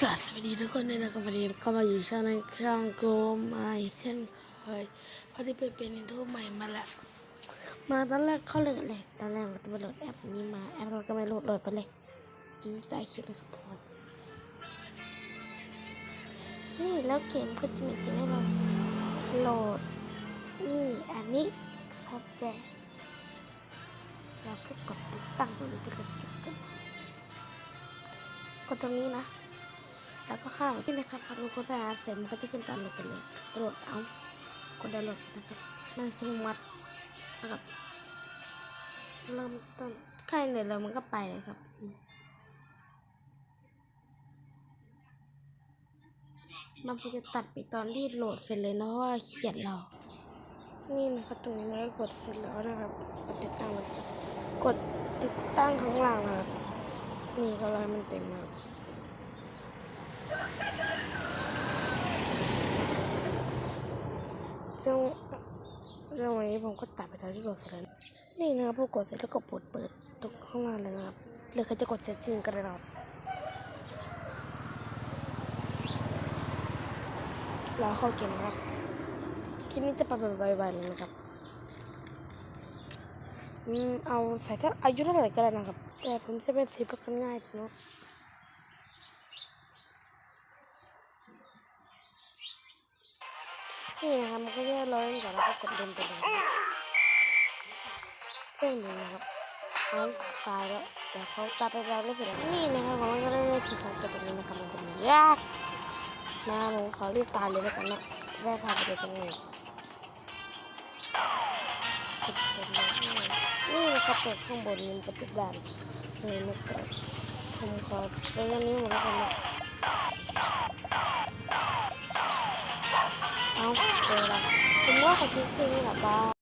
กราบสวัสดีทุกคนด้วยนะครับวันนี้ก็มาอยู่ช่องในช่องโกมาเช่นเคยพอดีไปเป็นอินโทรใหม่มาล้วมาตอนแรกเข้าเลยเลยตอนแรกเราจะไปโหลดแอปนี้มาแอปเราก็ไม่โหลดโหลดไปเลยอีใจคลิปเลยครับทุกคนนี่แล้วเกมก็จะมีเกมให้เรา โหลด นี่อันนี้ซอฟต์แวร์เราก็กดติดตั้งตรงนี้ไปเลยครับกดตรงนี้นะ แล้วก็ข้ามที่นะครับพอดูโฆษณาเสร็จมันก็จะขึ้นดาวน์โหลดไปเลยโหลดเอากดดาวน์โหลดนะครับมันคือมัดนะครับ เริ่มต้นใครเหนื่อยแล้วมันก็ไปเลยครับ อืมมันควรจะตัดไปตอนที่โหลดเสร็จเลยนะเพราะว่าขี้เกียจเรา นี่นะครับตรงนี้มันก็กดเสร็จแล้วนะครับกดติดตั้งเลยกดติดตั้งข้างล่างนะครับนี่ก็เลยมันเต็มนะครับซึ่งเรื่องวันนี้ผมก็ตัดไปตอนที่โหลดเสร็จแล้วนี่นะครับพอกดเสร็จแล้วก็ปลดเปิดตรงข้างล่างเลยนะครับหรือเขาจะกดเซตจริงก็ได้นะครับ รอเข้าเกมนะครับคลิปนี้จะไปแบบไวๆเลยนะครับอืมเอาใส่ถ้าอายุเท่าไหร่ก็ได้นะครับ แต่ผมจะเป็นสีเพื่อกันง่ายเนาะนี่นะครับมันก็จะร้อยก่อนแล้วก็กดเดินไปเลยเรื่องนี้นะครับเขาตายแล้วแต่เขาตัดไปแล้วไม่เสร็จนี่นะครับผมก็ได้สีขาวตัวนี้นะครับมันก็มียาก นะผมขอรีบตายเลยแล้วกันนะจะได้พาไปดูตรงนี้กดเดินเลยนี่นะครับเปิดข้างบนมันจะป็นด่านนี่นะครับผมขอซื้ออันนี้หมดแล้วกันนะเอาเจอแล้วผมว่าขาทิ้งคืนนี่แหละบ้า